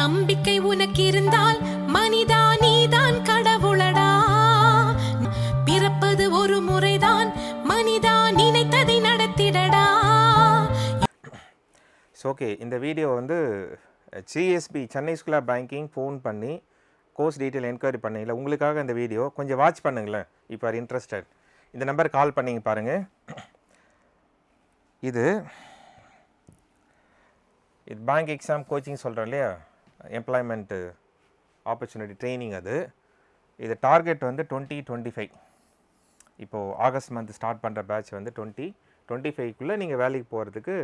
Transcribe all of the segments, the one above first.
நம்பிக்கை உனக்கு இருந்தால் மனிதா நீதான் கடவுளடா. பிறப்பது ஒரு முறைதான் மனிதா நினைத்ததை நடத்திடடா. ஓகே இந்த வீடியோ வந்து CSB Chennai school of banking phone பண்ணி கோர்ஸ் டீட்டெயில் என்கொயரி பண்ணீங்களா உங்களுக்காக இந்த வீடியோ கொஞ்சம் வாட்ச் பண்ணுங்களேன் இப்போ ஆர் இன்ட்ரெஸ்டட் இந்த நம்பர் கால் பண்ணிங்க பாருங்கள் இது இது பேங்க் எக்ஸாம் கோச்சிங் சொல்கிறோம் இல்லையா? எம்ப்ளாய்மெண்ட்டு ஆப்பர்ச்சுனிட்டி ட்ரைனிங் அது. இது டார்கெட் வந்து டுவெண்ட்டி டுவெண்ட்டி ஃபைவ் இப்போது ஆகஸ்ட் மந்த் ஸ்டார்ட் பண்ணுற பேட்ச் வந்து டுவெண்ட்டி டுவெண்ட்டி ஃபைவ்க்குள்ளே நீங்கள் வேலைக்கு போகிறதுக்கு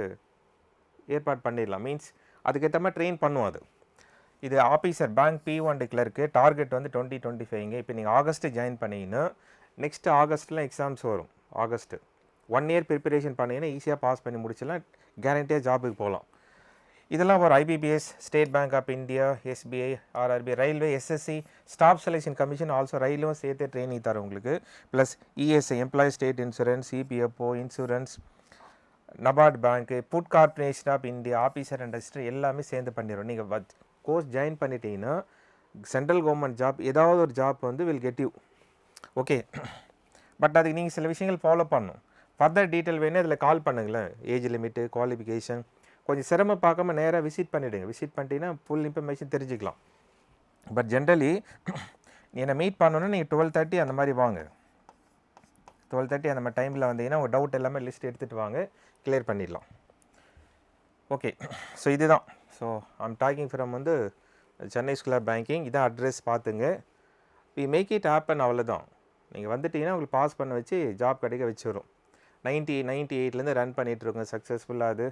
ஏற்பாடு பண்ணிடலாம். மீன்ஸ் அதுக்கேற்ற மாதிரி ட்ரெயின் பண்ணுவோம் அது. இது officer bank P one clerk target வந்து டுவெண்ட்டி டுவெண்ட்டி ஃபைவ்ங்க இப்போ நீங்கள் ஆகஸ்ட்டு ஜாயின் பண்ணிங்கன்னா நெக்ஸ்ட் ஆகஸ்ட்டில் எக்ஸாம்ஸ் வரும். ஆகஸ்ட்டு ஒன் இயர் ப்ரிப்பரேஷன் பண்ணீங்கன்னா ஈஸியாக பாஸ் பண்ணி முடிச்சலாம் கேரண்டியாக ஜாபுக்கு போகலாம். இதெல்லாம் ஒரு IBPS state bank of India SBI RRB railway SSC staff selection commission also ரயிலும் சேர்த்து ட்ரைனிங் தரும் உங்களுக்கு. Plus ESI employee state insurance EPFO insurance NABARD bank food corporation of India officer industry எல்லாமே சேர்ந்து பண்ணிடுறோம் நீங்கள் கோர்ஸ் ஜாயின் பண்ணிட்டீங்கன்னா central government job ஏதாவது ஒரு ஜாப் வந்து will get you okay but அதுக்கு நீங்கள் சில விஷயங்கள் ஃபாலோ பண்ணணும். ஃபர்தர் டீட்டெயில் வேணும் இதில் கால் பண்ணுங்களேன். ஏஜ் லிமிட்டு குவாலிஃபிகேஷன் கொஞ்சம் சிரமம் பார்க்காம நேராக விசிட் பண்ணிவிடுங்க விசிட் பண்ணிட்டீங்கன்னா ஃபுல் இன்ஃபர்மேஷன் தெரிஞ்சுக்கலாம். பட் ஜென்ரலி என்னை மீட் பண்ணணுன்னா நீங்கள் டுவெல் தேர்ட்டி அந்த மாதிரி வாங்க. டுவெல் தேர்ட்டி அந்த மாதிரி டைமில் வந்தீங்கன்னா உங்கள் டவுட் எல்லாமே லிஸ்ட் எடுத்துகிட்டு வாங்க. கிளியர் பண்ணிடலாம். ஓகே ஸோ இதுதான். ஸோ ஐம் டாக்கிங் ஃப்ரம் வந்து சென்னை ஸ்கூல் ஆஃப் பேங்கிங் இதான் அட்ரஸ் பார்த்துங்க. வி மேக் இட் ஹேப்பன் அவ்வளோதான் நீங்கள் வந்துட்டீங்கன்னா உங்களுக்கு பாஸ் பண்ண வச்சு ஜாப் கிடைக்க வச்சிடும் நைன்ட்டி நைன்ட்டி எயிட்லேருந்து ரன் பண்ணிகிட்ருக்கோங்க சக்ஸஸ்ஃபுல்லாக அது.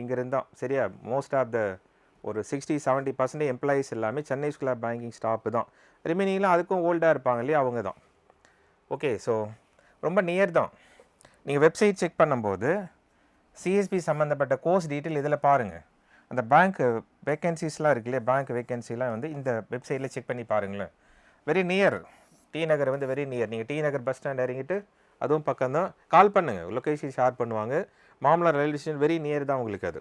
இங்கேருந்து தான் சரியா? மோஸ்ட் ஆஃப் த ஒரு சிக்ஸ்டி செவன்ட்டி பர்சன்டேஜ் எம்ப்ளாயீஸ் எல்லாமே Chennai school of banking staff தான். ரிமைனிங்லாம் அதுக்கும் ஓல்டாக இருப்பாங்க இல்லையா? அவங்க தான். ஓகே ஸோ ரொம்ப நியர் தான். நீங்கள் வெப்சைட் செக் பண்ணும்போது சிஎஸ்பி சம்மந்தப்பட்ட கோர்ஸ் டீட்டெயில் இதில் பாருங்கள் அந்த பேங்க் வேக்கன்சிஸ்லாம் இருக்கு இல்லையா? பேங்க் வேக்கன்சிலாம் வந்து இந்த வெப்சைட்டில் செக் பண்ணி பாருங்களேன். வெரி நியர் டி நகர் வந்து வெரி நியர் நீங்கள் டி நகர் பஸ் ஸ்டாண்ட் இறங்கிட்டு அதுவும் பக்கம் தான் கால் பண்ணுங்கள் லொக்கேஷன் ஷேர் பண்ணுவாங்க. Mambalam railway station very near தான் உங்களுக்கு அது.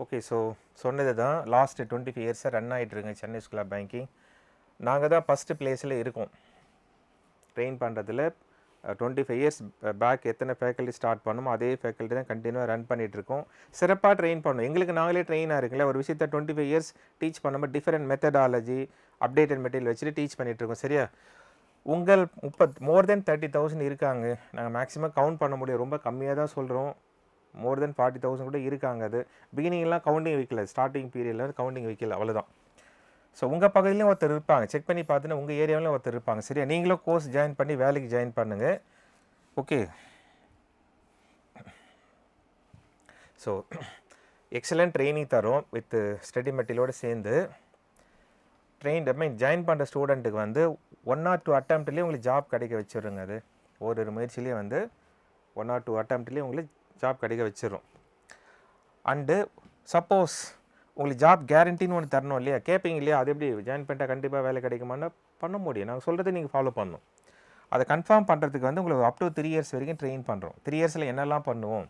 ஓகே ஸோ சொன்னது தான் லாஸ்ட் டுவெண்ட்டி ஃபைவ் இயர்ஸாக ரன் ஆகிட்டுருங்க சென்னை ஸ்கூல் ஆஃப் பேங்கிங் நாங்கள் தான் ஃபஸ்ட்டு பிளேஸில் இருக்கோம். ட்ரெயின் பண்ணுறதுல டுவெண்ட்டி ஃபைவ் இயர்ஸ் பேக் எத்தனை ஃபேக்கல்ட்டி ஸ்டார்ட் பண்ணுமோ அதே ஃபேக்கல்ட்டி தான் கண்டினியூவாக ரன் பண்ணிகிட்ருக்கோம் சிறப்பாக ட்ரெயின் பண்ணணும் எங்களுக்கு நாங்களே ட்ரெயினாக இருக்குல்ல ஒரு விஷயத்தை டுவெண்ட்டி ஃபைவ் இயர்ஸ் டீச் பண்ணும்போது டிஃப்ரெண்ட் மெத்தடாலஜி அப்டேட்டட் மெட்டீரியல் வச்சுட்டு டீச் பண்ணிகிட்ருக்கோம் சரியா? உங்கள் முப்பத் மோர் தென் தேர்ட்டி தௌசண்ட் இருக்காங்க. நாங்கள் மேக்ஸிமம் கவுண்ட் பண்ண முடியும். ரொம்ப கம்மியாக தான் சொல்கிறோம் மோர் தென் ஃபார்ட்டி தௌசண்ட் கூட இருக்காங்க அது. பிகினிங்லாம் கவுண்டிங் வைக்கல. ஸ்டார்டிங் பீரியடில் கவுண்டிங் வைக்கல. அவ்வளோதான் ஸோ உங்கள் பகுதியிலையும் ஒருத்தர் இருப்பாங்க. செக் பண்ணி பார்த்துன்னு உங்கள் ஏரியாவிலும் ஒருத்தர் இருப்பாங்க. சரியா? நீங்களும் கோர்ஸ் ஜாயின் பண்ணி வேலைக்கு ஜாயின் பண்ணுங்கள் ஓகே ஸோ எக்ஸலண்ட் ட்ரைனிங் தரும் வித் ஸ்டடி மெட்டீரியலோடு சேர்ந்து. ட்ரெயின் ஐ மீன் ஜாயின் பண்ணுற ஸ்டூடெண்ட்டுக்கு வந்து ஒன் ஆர் டூ அட்டம்ப்ட்லேயே உங்களுக்கு ஜாப் கிடைக்க வச்சிருங்க அது. ஒரு முயற்சியிலேயே வந்து ஒன் ஆர் டூ அட்டம்ப்ட்லேயே உங்களுக்கு ஜாப் கிடைக்க வச்சிடும் அண்டு சப்போஸ் உங்களுக்கு ஜாப் கேரண்டின்னு ஒன்று தரணும் இல்லையா? கேட்பீங்க இல்லையா? அது எப்படி? ஜாயின் பண்ணிட்டா கண்டிப்பாக வேலை கிடைக்குமான்னு பண்ண முடியும். நாங்கள் சொல்கிறத நீங்கள் ஃபாலோ பண்ணணும். அதை கன்ஃபார்ம் பண்ணுறதுக்கு வந்து உங்களுக்கு அப் டு த்ரீ இயர்ஸ் வரைக்கும் ட்ரெயின் பண்ணுறோம் த்ரீ இயர்ஸில் என்னெல்லாம் பண்ணுவோம்?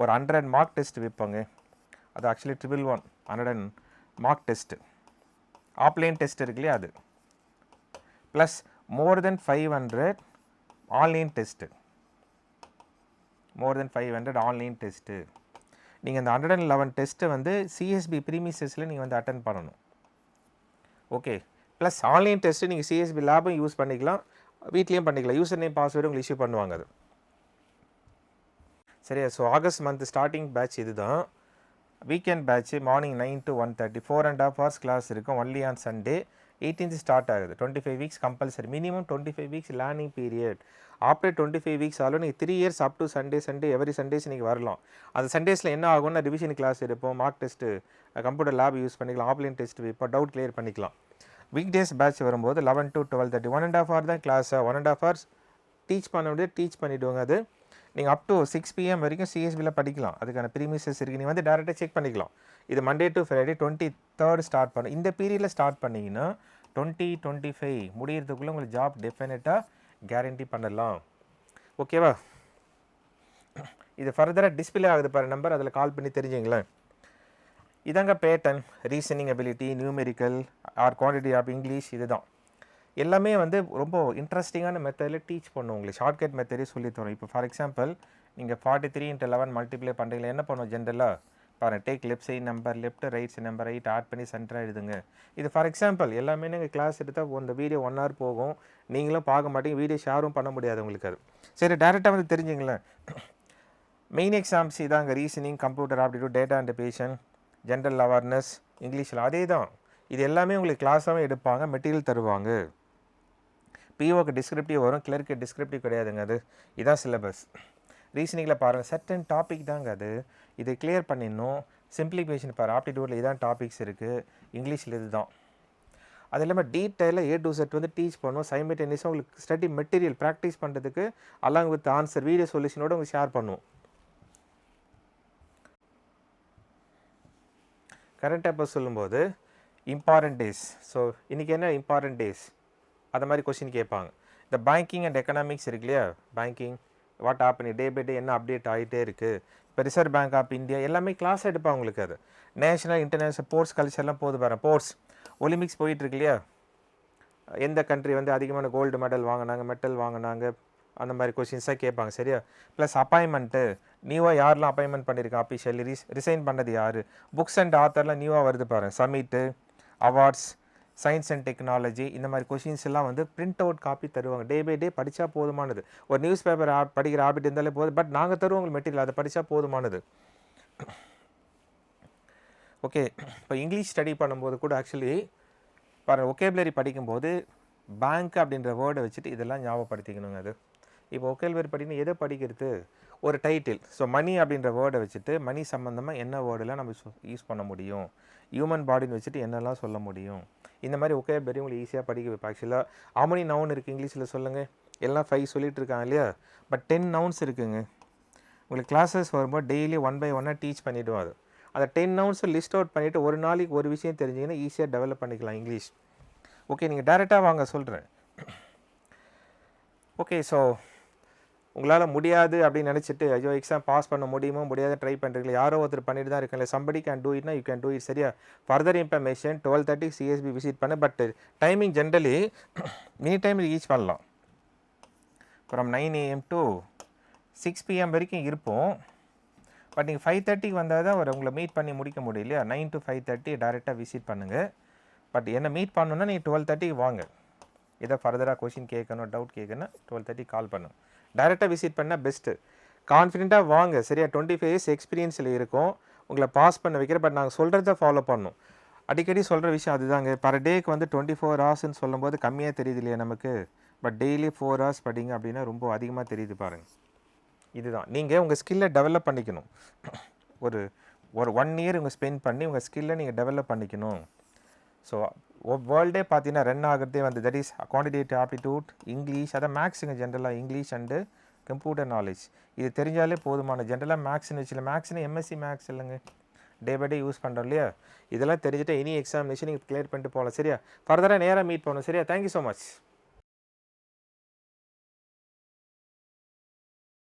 ஒரு ஹண்ட்ரட் மார்க் டெஸ்ட் வைப்பாங்க. அது actually triple one hundred and mark test offline test இருக்கு இல்லையா அது? Plus more than five hundred online test more than five hundred online test நீங்கள் இந்த ஹண்ட்ரட் அண்ட் லெவன் டெஸ்ட்டை வந்து சிஎஸ்பி ப்ரீமிசஸில் நீங்கள் வந்து அட்டன் பண்ணணும். ஓகே ப்ளஸ் ஆன்லைன் டெஸ்ட்டு நீங்கள் சிஎஸ்பி லேபும் யூஸ் பண்ணிக்கலாம். வீட்லேயும் பண்ணிக்கலாம். யூசர் நேம் பாஸ்வேர்டு உங்களுக்கு இஷ்யூ பண்ணுவாங்க அது. சரியா? So August month starting batch இது தான் weekend batch morning nine to one thirty four and half hours class இருக்கும். Only on Sunday eighteenth start ஆகுது. Twenty five weeks compulsory minimum twenty five weeks learning period after twenty five weeks ஆலும் நீங்கள் three years up to Sunday Sunday every Sundays நீங்கள் வரலாம். அந்த சண்டேஸில் என்ன ஆகும்னா revision class எடுப்போம். Mark test computer lab use பண்ணிக்கலாம். ஆஃப்லைன் டெஸ்ட் வைப்போம். டவுட் கிளியர் பண்ணிக்கலாம். வீக் டேஸ் பேட்ச் வரும்போது eleven to twelve thirty one and half hour தான் class one and half hours teach பண்ண முடியாது. டீச் பண்ணிவிடுவாங்க அது நீங்கள் அப் டு சிக்ஸ் பிஎம் வரைக்கும் சிஎஸ்பியில் படிக்கலாம். அதுக்கான ப்ரீமிசஸ் இருக்குது நீங்கள் வந்து டேரெக்டாக செக் பண்ணிக்கலாம். இது Monday to Friday twenty third start பண்ண. இந்த பீரியடில் ஸ்டார்ட் பண்ணிங்கன்னா டுவெண்ட்டி டுவெண்ட்டி ஃபைவ் முடியறதுக்குள்ளே உங்களுக்கு ஜாப் டெஃபினட்டாக கேரண்டி பண்ணலாம். ஓகேவா இது ஃபர்தராக டிஸ்பிளே ஆகுது பாரு நம்பர் அதில் கால் பண்ணி தெரிஞ்சுங்களேன். இதாங்க pattern reasoning ability numerical or quantity of English இதுதான். எல்லாமே வந்து ரொம்ப இன்ட்ரெஸ்டிங்கான மெத்தடில் டீச் பண்ணுவோம் உங்களுக்கு. ஷார்ட்கட் மெத்தடே சொல்லி தரோம் இப்போ ஃபார் எக்ஸாம்பிள் நீங்கள் forty three into eleven multiply பண்ணுறீங்களா என்ன பண்ணுவோம் ஜென்ரலாக பாருங்கள் take left side number left right side number right add பண்ணி சென்டராக எழுதுங்க. இது ஃபார் எக்ஸாம்பிள் எல்லாமே நீங்கள் கிளாஸ் எடுத்தால் இந்த வீடியோ ஒன் ஹவர் போகும். நீங்களும் பார்க்க மாட்டீங்க. வீடியோ ஷேரும் பண்ண முடியாது உங்களுக்கு அது. சரி டேரெக்டாக வந்து தெரிஞ்சுங்களேன். மெயின் எக்ஸாம்ஸ் இதாங்க reasoning computer aptitude data and fashion general awareness இங்கிலீஷில் அதே தான் இது எல்லாமே உங்களுக்கு கிளாஸாகவே எடுப்பாங்க மெட்டீரியல் தருவாங்க. பிஓக்கு டிஸ்கிரிப்டிவ் வரும் கிளர்க்கு டிஸ்கிரிப்டிவ் கிடையாதுங்க அது. இதான் சிலபஸ் ரீசனிங்கில் பாருங்கள் சர்டன் டாபிக் தாங்க அது. இதை கிளியர் பண்ணிடணும். சிம்பிளிஃபிகேஷன் பாரு ஆப்டிடியூடில் இதான் டாபிக்ஸ் இருக்குது இங்கிலீஷில் இதுதான். அது இல்லாமல் டீட்டெயிலாக ஏ டு செட் வந்து டீச் பண்ணுவோம் சைமல்டேனியஸாக உங்களுக்கு ஸ்டடி மெட்டீரியல் ப்ராக்டிஸ் பண்ணுறதுக்கு அலாங் வித் ஆன்சர் வீடியோ சொல்யூஷனோட உங்களுக்கு ஷேர் பண்ணுவோம் கரண்ட் அப்போ சொல்லும்போது இம்பார்ட்டன்ட் டேஸ் ஸோ இன்றைக்கி என்ன இம்பார்ட்டன்ட் டேஸ் அந்த மாதிரி கொஸ்டின் கேட்பாங்க. இந்த பேங்கிங் அண்ட் எக்கனாமிக்ஸ் இருக்கு இல்லையா banking what happening day by day என்ன அப்டேட் ஆகிட்டே இருக்குது இப்போ ரிசர்வ் பேங்க் ஆஃப் இந்தியா எல்லாமே கிளாஸ் எடுப்பாங்க உங்களுக்கு அது. நேஷனல் இன்டர்நேஷனல் ஸ்போர்ட்ஸ் கல்ச்சர்லாம் போது பாரு ஸ்போர்ட்ஸ் ஒலிம்பிக்ஸ் போயிட்டுருக்கு இல்லையா? எந்த கண்ட்ரி வந்து அதிகமான கோல்டு மெடல் வாங்கினாங்க மெட்டல் வாங்கினாங்க அந்த மாதிரி கொஷின்ஸாக கேட்பாங்க சரியா? ப்ளஸ் அப்பாயின்மெண்ட்டு நியூவாக யாரெலாம் அப்பாயின்மெண்ட் பண்ணியிருக்கா அஃபிஷியல் ரிஸ் ரிசைன் பண்ணது யார்? புக்ஸ் அண்ட் ஆத்தர்லாம் நியூவாக வருது பாருங்க. Summit awards science and technology இந்த மாதிரி கொஷின்ஸ் எல்லாம் வந்து பிரிண்ட் அவுட் காப்பி தருவாங்க. டே பை டே படித்தா போதுமானது. ஒரு நியூஸ் பேப்பர் படிக்கிற ஹாபிட் இருந்தாலே போதும். பட் நாங்கள் தருவோம் உங்களுக்கு மெட்டீரியல் அதை படித்தா போதுமானது. ஓகே இப்போ இங்கிலீஷ் ஸ்டடி பண்ணும்போது கூட ஆக்சுவலி பாருங்கள் ஒகேபுலரி படிக்கும்போது பேங்க் அப்படின்ற வேர்டை வச்சுட்டு இதெல்லாம் ஞாபகப்படுத்திக்கணுங்க அது. இப்போ ஒகேபுலரி படிக்கணும். எதை படிக்கிறது? ஒரு டைட்டில் ஸோ மணி அப்படின்ற வேர்டை வச்சுட்டு மணி சம்மந்தமாக என்ன வேர்டெல்லாம் நம்ம யூஸ் பண்ண முடியும்? ஹியூமன் பாடின்னு வச்சுட்டு என்னெல்லாம் சொல்ல முடியும்? இந்த மாதிரி ஒகேபுலரி உங்களுக்கு ஈஸியாக படிக்க வைப்பேன். ஆக்சுவலாக ஆமனி நவுன் இருக்குது இங்கிலீஷில் சொல்லுங்கள் எல்லாம் ஃபைவ் சொல்லிகிட்டு இருக்காங்க இல்லையா? பட் டென் நவுன்ஸ் இருக்குங்க. உங்களுக்கு கிளாஸஸ் வரும்போது டெய்லி ஒன் பை ஒன்னாக டீச் பண்ணிவிடுவோம் அது. அந்த டென் நவுன்ஸை லிஸ்ட் அவுட் பண்ணிவிட்டு ஒரு நாளைக்கு ஒரு விஷயம் தெரிஞ்சிங்கன்னா ஈஸியாக டெவலப் பண்ணிக்கலாம் இங்கிலீஷ் ஓகே நீங்கள் டேரெக்டாக வாங்க சொல்கிறேன் ஓகே ஸோ உங்களால் முடியாது அப்படின்னு நினச்சிட்டு ஐயோ எக்ஸாம் பாஸ் பண்ண முடியுமோ முடியாத ட்ரை பண்ணுறீங்களா யாரோ ஒருத்தர் பண்ணிட்டு தான் இருக்கல சம்படி கேன் டூ இட்னா யூ கேன் டூ இட் சரியா? Further information twelve thirty CSP visit பண்ண. But timing generally mini time reach பண்ணலாம் from nine AM to six PM வரைக்கும் இருப்போம். பட் நீங்கள் ஃபைவ் தேர்ட்டிக்கு வந்தால் தான் ஒரு உங்களை மீட் பண்ணி முடிக்க முடியலையா நைன் டு ஃபைவ் தேர்ட்டி டேரெக்டாக விசிட் பண்ணுங்கள் பட் என்ன மீட் பண்ணணுன்னா நீங்கள் டுவெல் தேர்ட்டிக்கு வாங்க. இதை ஃபர்தராக கொஷின் கேட்கணும் டவுட் கேட்கணும் டுவெல் தேர்ட்டி கால் பண்ணும் டேரெக்டாக விசிட் பண்ணால் பெஸ்ட்டு கான்ஃபிடெண்ட்டாக வாங்க. சரியா? டுவெண்ட்டி ஃபைவ் இயர்ஸ் எக்ஸ்பீரியன்ஸில் இருக்கும். உங்களை பாஸ் பண்ண வைக்கிற பட் நாங்கள் சொல்கிறத ஃபாலோ பண்ணணும். அடிக்கடி சொல்கிற விஷயம் அதுதாங்க. பர் டேக்கு வந்து டுவெண்ட்டி ஃபோர் ஹவர்ஸ்ன்னு சொல்லும்போது கம்மியாக தெரியுது இல்லையா நமக்கு? பட் டெய்லி ஃபோர் ஹவர்ஸ் படிங்க அப்படின்னா ரொம்ப அதிகமாக தெரியுது பாருங்கள் இதுதான். நீங்கள் உங்கள் ஸ்கில்லை டெவலப் பண்ணிக்கணும். ஒரு ஒரு ஒன் இயர் உங்கள் ஸ்பெண்ட் பண்ணி உங்கள் ஸ்கில்லை நீங்கள் டெவலப் பண்ணிக்கணும். ஸோ வேர்ல்டே பார்த்தீங்கன்னா ரன் ஆகிறதே வந்து that is quantitative aptitude English அதான் மேக்ஸுங்க ஜென்ரலாக இங்கிலீஷ் அண்டு கம்ப்யூட்டர் நாலேஜ் இது தெரிஞ்சாலே போதுமான ஜென்ரலாக மேக்ஸ்னு வச்சுல மேக்ஸ்னு எம்எஸ்சி மேக்ஸ் இல்லைங்க. டே பை டே யூஸ் பண்ணுறோம் இல்லையா? இதெல்லாம் தெரிஞ்சுட்டு இனி எக்ஸாமினேஷன் நீங்கள் கிளியர் பண்ணிட்டு போகலாம் சரியா? ஃபர்தராக நேராக மீட் பண்ணணும் சரியா? Thank you so much